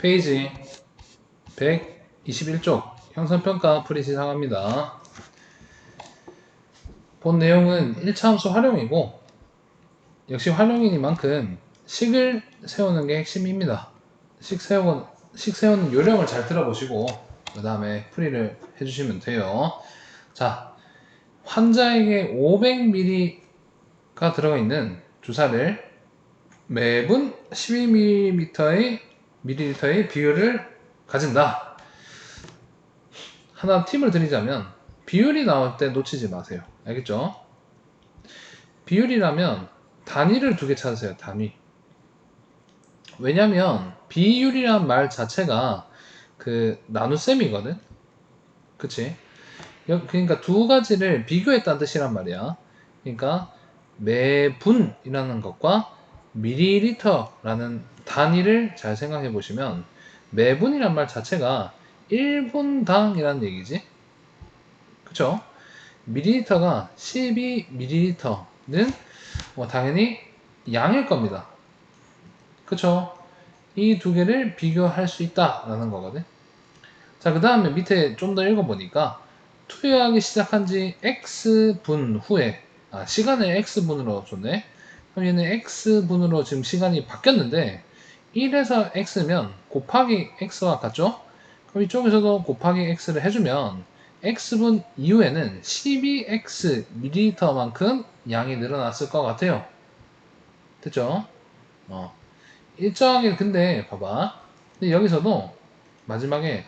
페이지 121쪽 형성평가 풀이 시작합니다. 본 내용은 1차 함수 활용이고 역시 활용이니만큼 식을 세우는 게 핵심입니다. 식 세우는, 식 세우는 요령을 잘 들어보시고 그 다음에 풀이를 해주시면 돼요. 자, 환자에게 500ml가 들어가 있는 주사를 매분 12ml의 ml의 비율을 가진다. 하나 팁을 드리자면 비율이 나올 때 놓치지 마세요. 알겠죠? 비율이라면 단위를 두 개 찾으세요. 단위. 왜냐면 비율이란 말 자체가 그 나눗셈이거든. 그치? 여- 그러니까 두 가지를 비교했다는 뜻이란 말이야. 그러니까 매분이라는 것과 밀리리터라는 단위를 잘 생각해 보시면 매분이란 말 자체가 1분당이라는 얘기지. 그쵸? 밀리리터가 12밀리리터는 뭐 당연히 양일 겁니다. 그쵸? 이 두 개를 비교할 수 있다라는 거거든. 자, 그 다음에 밑에 좀 더 읽어보니까 투여하기 시작한 지 X분 후에, 아, 시간을 X분으로 줬네. 그럼 얘는 X분으로 지금 시간이 바뀌었는데, 1에서 X면 곱하기 X와 같죠? 그럼 이쪽에서도 곱하기 X를 해주면, X분 이후에는 12X ml만큼 양이 늘어났을 것 같아요. 됐죠? 어. 일정하게, 근데, 봐봐. 근데 여기서도 마지막에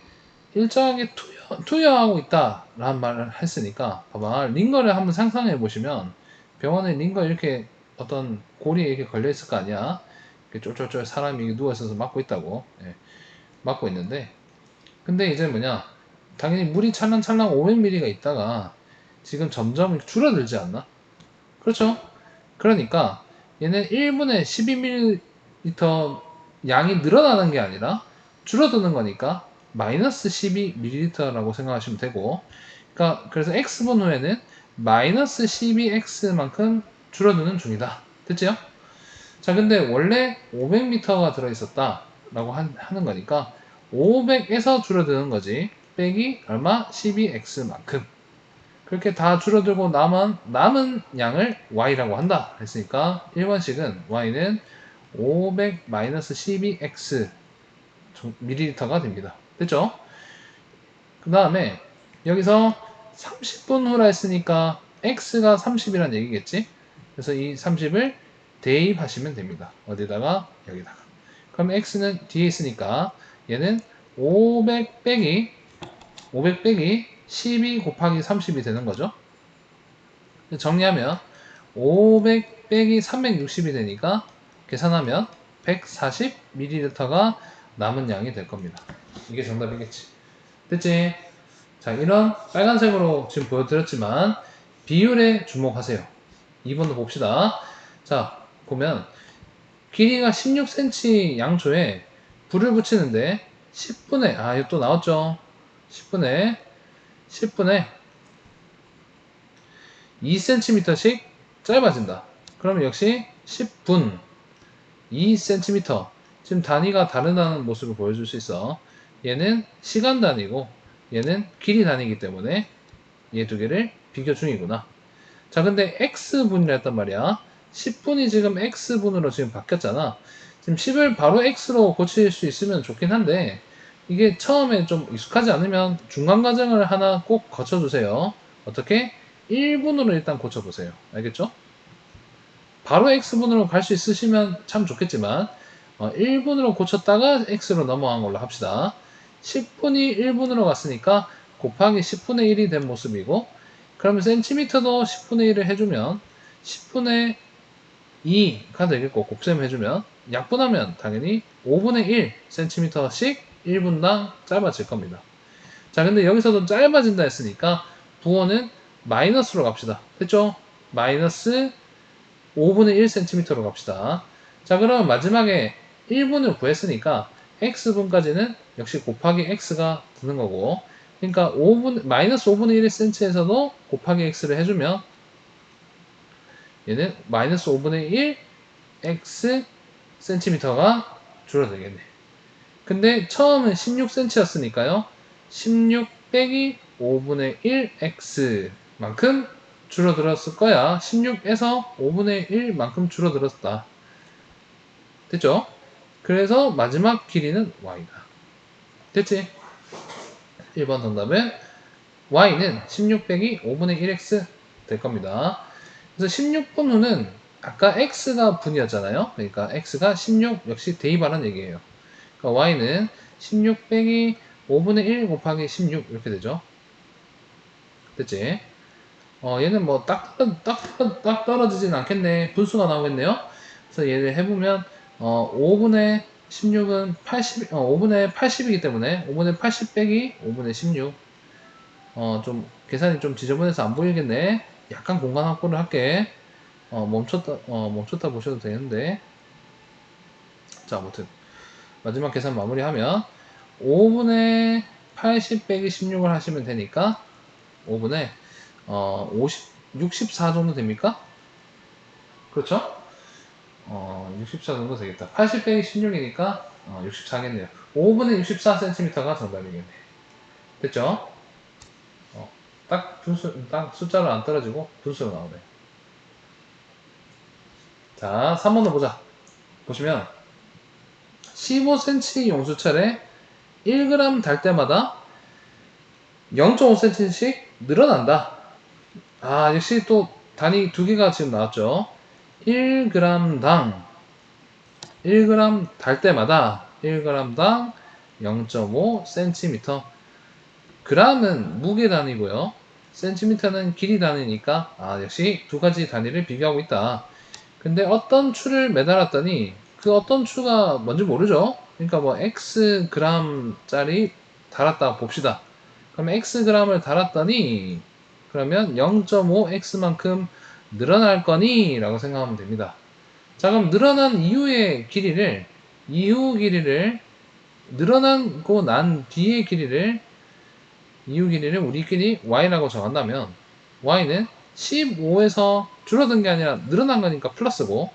일정하게 투여, 투여하고 있다라는 말을 했으니까 봐봐 링거를 한번 상상해 보시면 병원에 링거 이렇게 어떤 고리에 이렇게 걸려 있을 거 아니야 쫄쫄쫄 사람이 누워 있어서 맞고 있다고. 예, 맞고 있는데 근데 이제 뭐냐 당연히 물이 찰랑찰랑 500ml가 있다가 지금 점점 줄어들지 않나? 그렇죠? 그러니까 얘는 1분에 12ml 양이 늘어나는 게 아니라 줄어드는 거니까 마이너스 12ml라고 생각하시면 되고 그러니까 그래서 x분 후에는 마이너스 12x만큼 줄어드는 중이다. 됐죠? 자 근데 원래 500m가 들어있었다 라고 한- 하는 거니까 500에서 줄어드는 거지 빼기 얼마? 12x만큼 그렇게 다 줄어들고 남은, 남은 양을 y라고 한다 했으니까 1번식은 y는 500 마이너스 12x 밀리리터가 됩니다. 됐죠? 그 다음에 여기서 30분 후라 했으니까 x가 30이란 얘기겠지? 그래서 이 30을 대입하시면 됩니다. 어디다가? 여기다가. 그럼 x는 뒤에 있으니까 얘는 500 빼기 500 빼기 12 곱하기 30이 되는 거죠. 정리하면 500 빼기 360이 되니까 계산하면 140ml가 남은 양이 될 겁니다. 이게 정답이겠지. 됐지? 자, 이런 빨간색으로 지금 보여드렸지만 비율에 주목하세요. 2번도 봅시다. 자, 보면 길이가 16cm 양초에 불을 붙이는데 10분에 아, 이거 또 나왔죠. 10분에 10분에 2cm씩 짧아진다. 그러면 역시 10분 2cm 지금 단위가 다르다는 모습을 보여줄 수 있어. 얘는 시간 단위고 얘는 길이 단위이기 때문에 얘 두 개를 비교 중이구나. 자, 근데 x분이라 했단 말이야. 10분이 지금 x분으로 지금 바뀌었잖아. 지금 10을 바로 x로 고칠 수 있으면 좋긴 한데 이게 처음에 좀 익숙하지 않으면 중간 과정을 하나 꼭 거쳐주세요. 어떻게? 1분으로 일단 고쳐보세요. 알겠죠? 바로 x분으로 갈 수 있으시면 참 좋겠지만 어, 1분으로 고쳤다가 x로 넘어간 걸로 합시다. 10분이 1분으로 갔으니까 곱하기 10분의 1이 된 모습이고 그러면 센티미터도 10분의 1을 해주면 10분의 2가 되겠고 곱셈 해주면 약분하면 당연히 5분의 1 센티미터씩 1분당 짧아질 겁니다. 자 근데 여기서도 짧아진다 했으니까 부호는 마이너스로 갑시다. 됐죠? 마이너스 5분의 1 cm로 갑시다. 자 그러면 마지막에 1분을 구했으니까 x분까지는 역시 곱하기 x가 드는 거고 그러니까 5분 마이너스 5분의 1 cm에서도 곱하기 x를 해주면 얘는 마이너스 5분의 1 x cm가 줄어들겠네. 근데 처음은 16cm였으니까요. 16 빼기 5분의 1x만큼 줄어들었을 거야. 16에서 5분의 1만큼 줄어들었다. 됐죠? 그래서 마지막 길이는 y다. 됐지? 1번 정답은 y는 16 빼기 5분의 1x 될 겁니다. 그래서 16분 후는 아까 x가 분이었잖아요. 그러니까 x가 16 역시 대입하는 얘기예요. 그러니까 y는 16 빼기 5분의 1 곱하기 16 이렇게 되죠. 됐지? 어, 얘는 뭐딱 딱, 딱 떨어지진 않겠네. 분수가 나오겠네요. 그래서 얘를 해보면 어, 5분의 16은 80, 어, 5분의 80이기 때문에 5분의 80 빼기 5분의 16. 어, 좀 계산이 좀 지저분해서 안 보이겠네. 약간 공간 확보를 할게. 어, 멈췄다, 어, 멈췄다 보셔도 되는데. 자, 아무튼. 마지막 계산 마무리하면 5분의 80 빼기 16을 하시면 되니까 5분의 어, 50, 64 정도 됩니까? 그렇죠? 어, 64 정도 되겠다. 80 빼기 16이니까 어, 64겠네요. 5분의 64cm가 정답이겠네. 됐죠? 어, 딱 분수, 딱 숫자로 안 떨어지고 분수로 나오네. 자, 3번도 보자. 보시면 15cm 용수철에 1g 달 때마다 0.5cm씩 늘어난다. 아, 역시 또 단위 두 개가 지금 나왔죠. 1g당 1g 달 때마다 1g당 0.5cm. g은 무게 단위고요. Cm는 길이 단위니까 아, 역시 두 가지 단위를 비교하고 있다. 근데 어떤 추를 매달았더니 그 어떤 추가 뭔지 모르죠. 그러니까 뭐 x g짜리 달았다 봅시다. 그럼 x g을 달았더니 그러면 0.5x만큼 늘어날 거니? 라고 생각하면 됩니다. 자, 그럼 늘어난 이후의 길이를, 이후 길이를, 늘어나고 난 뒤의 길이를, 이후 길이를 우리끼리 y라고 정한다면, y는 15에서 줄어든 게 아니라 늘어난 거니까 플러스고,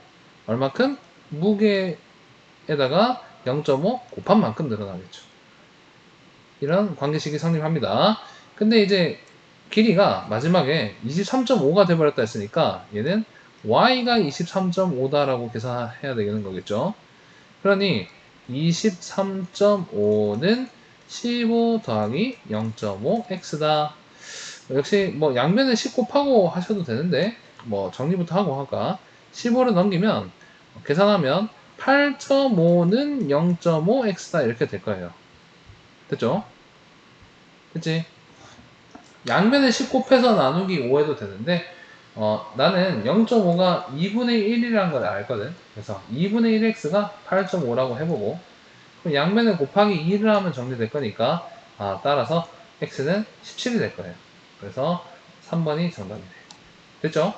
얼마큼? 무게에다가 0.5 곱한 만큼 늘어나겠죠. 이런 관계식이 성립합니다. 근데 이제 길이가 마지막에 23.5가 돼버렸다 했으니까 얘는 y가 23.5다라고 계산해야 되는 거겠죠. 그러니 23.5는 15 더하기 0.5x다. 역시 뭐 양변에 10 곱하고 하셔도 되는데 뭐 정리부터 하고 할까 15를 넘기면 계산하면 8.5는 0.5x다 이렇게 될 거예요. 됐죠? 그치? 양변에 10 곱해서 나누기 5 해도 되는데 어, 나는 0.5가 2분의 1이라는 걸 알거든. 그래서 2분의 1x가 8.5라고 해보고 그럼 양변에 곱하기 2를 하면 정리될 거니까 아, 따라서 x는 17이 될 거예요. 그래서 3번이 정답이 돼. 됐죠?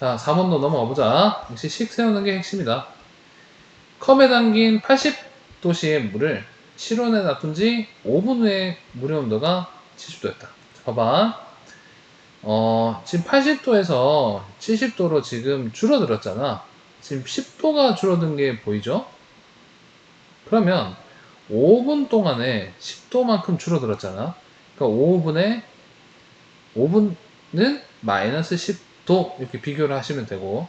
자, 4번도 넘어가 보자. 역시 식 세우는 게 핵심이다. 컵에 담긴 80도씨의 물을 실온에 놔둔 지 5분 후에 물의 온도가 70도였다. 봐봐. 어, 지금 80도에서 70도로 지금 줄어들었잖아. 지금 10도가 줄어든 게 보이죠? 그러면 5분 동안에 10도만큼 줄어들었잖아. 그러니까 5분에 5분은 마이너스 10도 이렇게 비교를 하시면 되고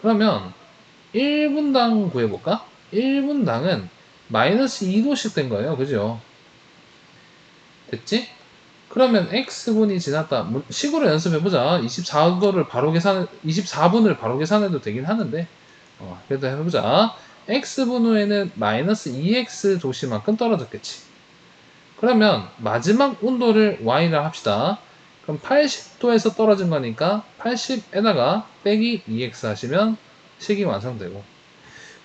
그러면 1분당 구해볼까? 1분당은 마이너스 2도씩 된 거예요. 그죠? 됐지? 그러면 x분이 지났다. 뭐, 식으로 연습해보자. 24도를 바로 계산, 24분을 바로 계산해도 되긴 하는데, 어, 그래도 해보자. X분 후에는 마이너스 2x 도시만큼 떨어졌겠지. 그러면 마지막 온도를 y라 합시다. 그럼 80도에서 떨어진 거니까 80에다가 빼기 2x 하시면 식이 완성되고.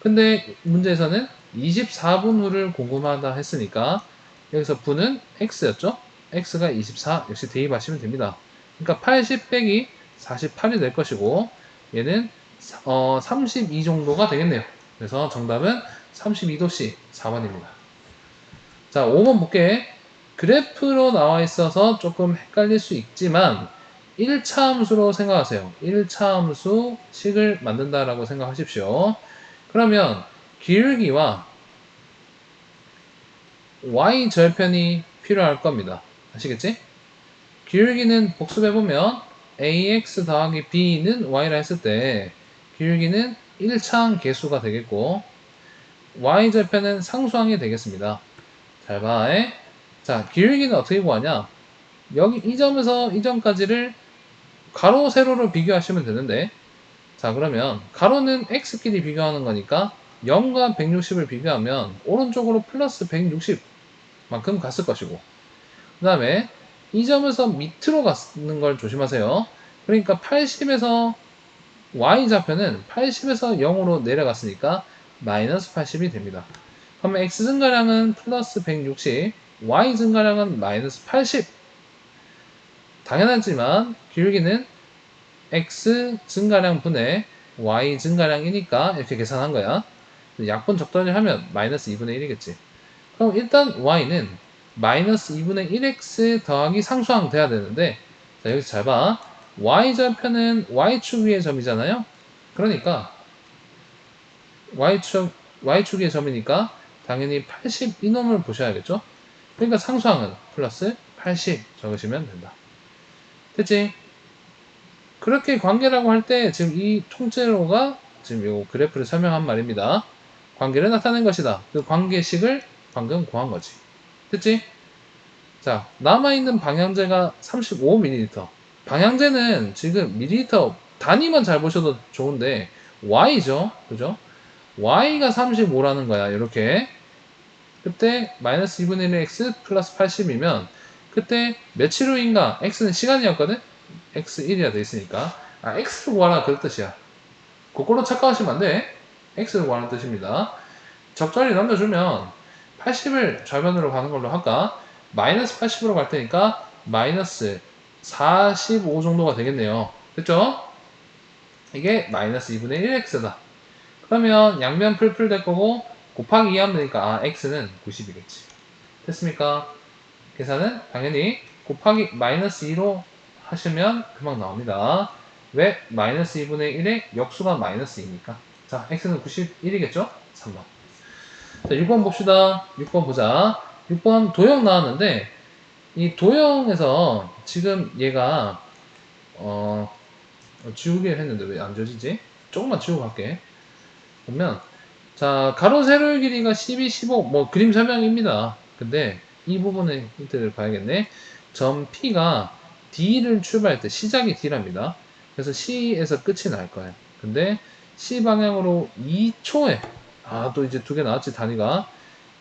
근데 문제에서는 24분 후를 궁금하다 했으니까 여기서 분은 x였죠? x가 24 역시 대입하시면 됩니다. 그러니까 80 빼기 48이 될 것이고 얘는 어, 32 정도가 되겠네요. 그래서 정답은 32도씨 4번입니다. 자, 5번 볼게. 그래프로 나와 있어서 조금 헷갈릴 수 있지만 1차 함수로 생각하세요. 1차 함수 식을 만든다라고 생각하십시오. 그러면 기울기와 y 절편이 필요할 겁니다. 아시겠지? 기울기는 복습해보면 ax 더하기 b는 y라 했을 때 기울기는 1창 개수가 되겠고 y 절편은 상수항이 되겠습니다. 잘 봐. 에? 자, 기울기는 어떻게 구하냐? 여기 이 점에서 이 점까지를 가로 세로로 비교하시면 되는데 자 그러면 가로는 x끼리 비교하는 거니까 0과 160을 비교하면 오른쪽으로 플러스 160만큼 갔을 것이고 그 다음에 이 점에서 밑으로 가는 걸 조심하세요 그러니까 80에서 y 좌표는 80에서 0으로 내려갔으니까 마이너스 80이 됩니다 그러면 x 증가량은 플러스 160 y 증가량은 마이너스 80 당연하지만 기울기는 x 증가량 분의 y 증가량이니까 이렇게 계산한 거야. 약분 적절히 하면 마이너스 2분의 1이겠지. 그럼 일단 y는 마이너스 2분의 1x 더하기 상수항 돼야 되는데 자 여기서 잘 봐. Y좌표는 y축 위의 점이잖아요. 그러니까 y축 y축 위의 점이니까 당연히 80 이놈을 보셔야겠죠. 그러니까 상수항은 플러스 80 적으시면 된다. 됐지? 그렇게 관계라고 할 때 지금 이 통째로가 지금 요 그래프를 설명한 말입니다. 관계를 나타낸 것이다. 그 관계식을 방금 구한 거지. 됐지? 자, 남아있는 방향제가 35ml. 방향제는 지금 밀리리터 단위만 잘 보셔도 좋은데 y죠. 그죠? y가 35라는 거야. 이렇게. 그때 마이너스 2분의 1 x 플러스 80이면 그때 며칠 후인가 x는 시간이었거든? x1이라 돼 있으니까 아 x를 구하라 그런 뜻이야 그걸로 착각하시면 안 돼 x를 구하는 뜻입니다 적절히 넘겨주면 80을 좌변으로 가는 걸로 할까 마이너스 80으로 갈 테니까 마이너스 45 정도가 되겠네요 됐죠? 이게 마이너스 2분의 1x다 그러면 양면 풀풀 될 거고 곱하기 2 하면 되니까 아 x는 90이겠지 됐습니까? 계산은 당연히 곱하기 마이너스 2로 하시면 금방 나옵니다. 왜? 마이너스 2분의 1의 역수가 마이너스 2니까. 자, x는 91이겠죠? 3번. 자, 6번 봅시다. 6번 보자. 6번 도형 나왔는데, 이 도형에서 지금 얘가, 어, 지우기를 했는데 왜 안 지워지지? 조금만 지우고 갈게. 보면, 자, 가로 세로의 길이가 12, 15, 뭐 그림 설명입니다. 근데 이 부분의 힌트를 봐야겠네. 점 P가 D를 출발할 때 시작이 D랍니다. 그래서 C에서 끝이 날 거예요. 근데 C 방향으로 2초에 아 또 이제 두 개 나왔지 단위가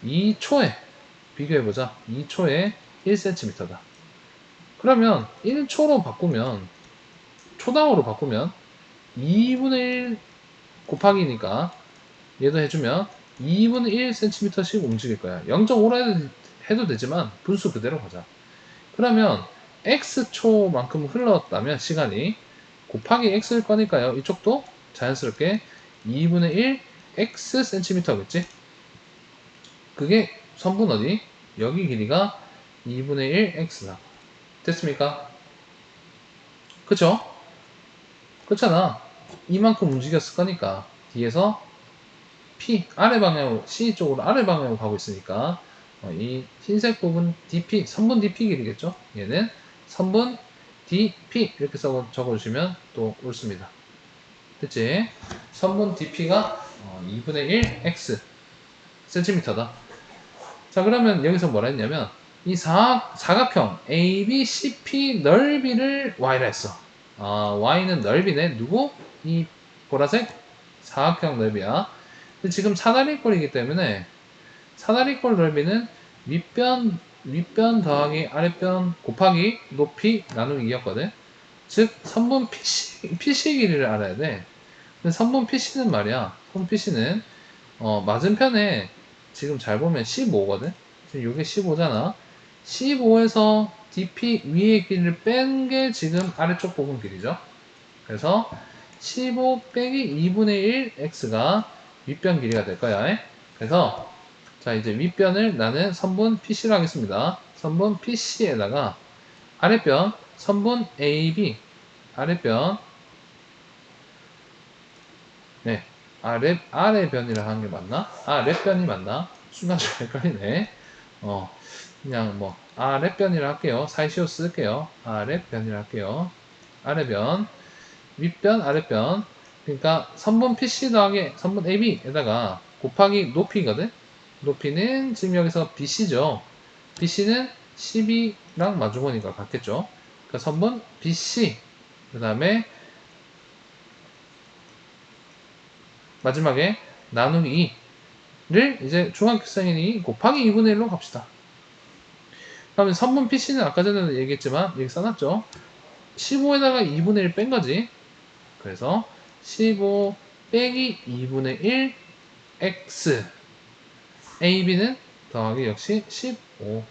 2초에 비교해보자. 2초에 1cm다. 그러면 1초로 바꾸면 초당으로 바꾸면 2분의 1 곱하기니까 얘도 해주면 2분의 1cm씩 움직일 거야. 0.5라 해도 되지만 분수 그대로 가자. 그러면 x초만큼 흘렀다면 시간이 곱하기 x일 거니까요. 이쪽도 자연스럽게 2분의 1 x cm겠지? 그게 선분 어디? 여기 길이가 2분의 1 x다. 됐습니까? 그쵸? 그렇잖아. 이만큼 움직였을 거니까 뒤에서 p 아래 방향으로 c 쪽으로 아래 방향으로 가고 있으니까 어, 이 흰색 부분 dp 선분 dp 길이겠죠? 얘는 선분 dp 이렇게 써 적어주시면 또 옳습니다. 됐지? 선분 dp가 2분의 어, 1 x cm다. 자 그러면 여기서 뭐라 했냐면 이 사각, 사각형 ABCP 넓이를 y라 했어. 아, y는 넓이네. 누구? 이 보라색 사각형 넓이야. 근데 지금 사다리꼴이기 때문에 사다리꼴 넓이는 윗변 윗변 더하기 아랫변 곱하기 높이 나누기 2였거든. 즉 선분 PC, PC 길이를 알아야 돼. 근데 선분 PC는 말이야. 선분 PC는 어, 맞은편에 지금 잘 보면 15거든. 지금 이게 15잖아. 15에서 DP 위의 길이를 뺀 게 지금 아래쪽 부분 길이죠. 그래서 15 빼기 2분의 1 x가 윗변 길이가 될 거야. 그래서 자, 이제 윗변을 나는 선분 PC로 하겠습니다. 선분 PC에다가 아랫변 선분 AB 아랫변 네 아래 아래변이라 하는 게 맞나? 아랫변이 맞나? 순간 좀 헷갈리네. 어, 그냥 뭐 아랫변이라 할게요. 사이시오 쓸게요. 아랫변이라 할게요. 아래변, 윗변, 아랫변. 그러니까 선분 PC 더하기 선분 AB에다가 곱하기 높이거든. 높이는 지금 여기서 BC죠. BC는 12랑 마주보니까 같겠죠. 그러니까 선분 BC 그 다음에 마지막에 나누기 2를 이제 중학생이니 곱하기 2분의 1로 갑시다. 그러면 선분 PC는 아까 전에도 얘기했지만 여기 써놨죠. 15에다가 2분의 1 뺀 거지. 그래서 15 빼기 2분의 1 x AB는 더하기 역시 15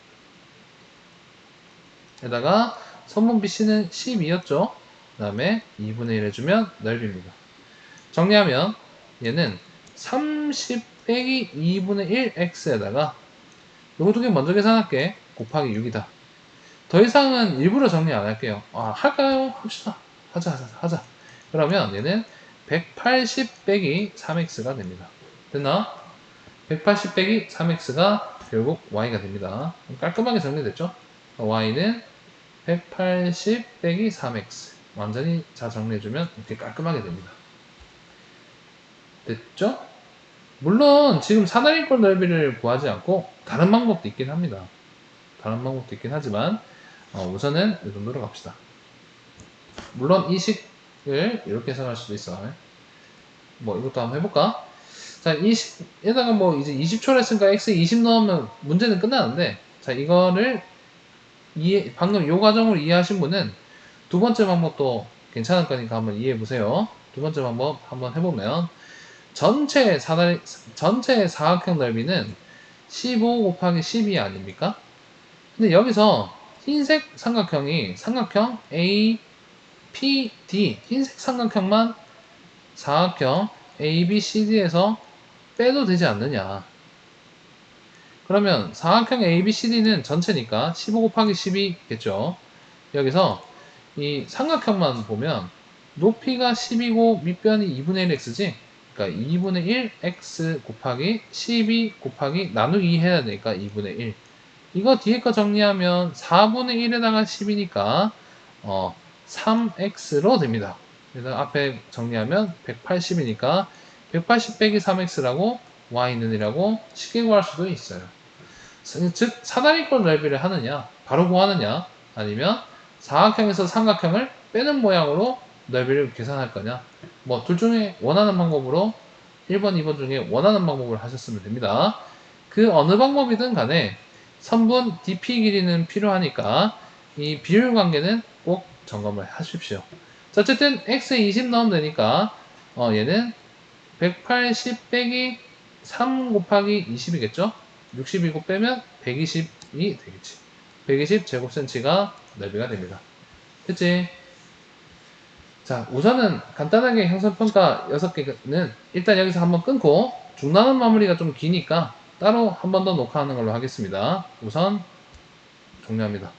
에다가 선분 BC는 12였죠. 그 다음에 2분의 1 해주면 넓입니다. 정리하면 얘는 30 빼기 2분의 1x에다가 요거 두 개 먼저 계산할게. 곱하기 6이다. 더 이상은 일부러 정리 안 할게요. 아, 할까요? 합시다. 하자, 하자, 하자. 그러면 얘는 180 빼기 3x가 됩니다. 됐나? 180 빼기 3x가 결국 y가 됩니다. 깔끔하게 정리됐죠? y는 180 빼기 3x. 완전히 자 정리해주면 이렇게 깔끔하게 됩니다. 됐죠? 물론 지금 사다리꼴 넓이를 구하지 않고 다른 방법도 있긴 합니다. 다른 방법도 있긴 하지만 어, 우선은 이 정도로 갑시다. 물론 이 식을 이렇게 해석할 수도 있어. 뭐 이것도 한번 해볼까? 자, 이 식에다가 뭐 이제 20초를 했으니까 x 20 넣으면 문제는 끝나는데 자 이거를 이해, 방금 요 과정을 이해하신 분은 두 번째 방법도 괜찮을 거니까 한번 이해해 보세요. 두 번째 방법 한번 해보면 전체 사다리, 전체 사각형 넓이는 15 곱하기 12 아닙니까? 근데 여기서 흰색 삼각형이 삼각형 A, P, D. 흰색 삼각형만 사각형 A, B, C, D에서 빼도 되지 않느냐. 그러면 사각형 A, B, C, D는 전체니까 15 곱하기 12겠죠. 여기서 이 삼각형만 보면 높이가 10이고 밑변이 2분의 1x지? 그러니까 2분의 1 x 곱하기 12 곱하기 나누기 해야 되니까 2분의 1 이거 뒤에 거 정리하면 4분의 1에다가 10이니까 어, 3x로 됩니다. 그래서 앞에 정리하면 180이니까 180 빼기 3x라고 y는 이라고 쉽게 구할 수도 있어요. 즉 사다리꼴 넓이를 하느냐 바로 구하느냐 아니면 사각형에서 삼각형을 빼는 모양으로 넓이를 계산할 거냐 뭐 둘 중에 원하는 방법으로 1번, 2번 중에 원하는 방법을 하셨으면 됩니다. 그 어느 방법이든 간에 선분 DP 길이는 필요하니까 이 비율 관계는 꼭 점검을 하십시오. 자, 어쨌든 X에 20 넣으면 되니까 어, 얘는 180 빼기 3 곱하기 20이겠죠? 60이고 빼면 120이 되겠지. 120 제곱센치가 넓이가 됩니다. 됐지? 자, 우선은 간단하게 형성평가 6개는 일단 여기서 한번 끊고 중단원 마무리가 좀 기니까 따로 한 번 더 녹화하는 걸로 하겠습니다. 우선 종료합니다.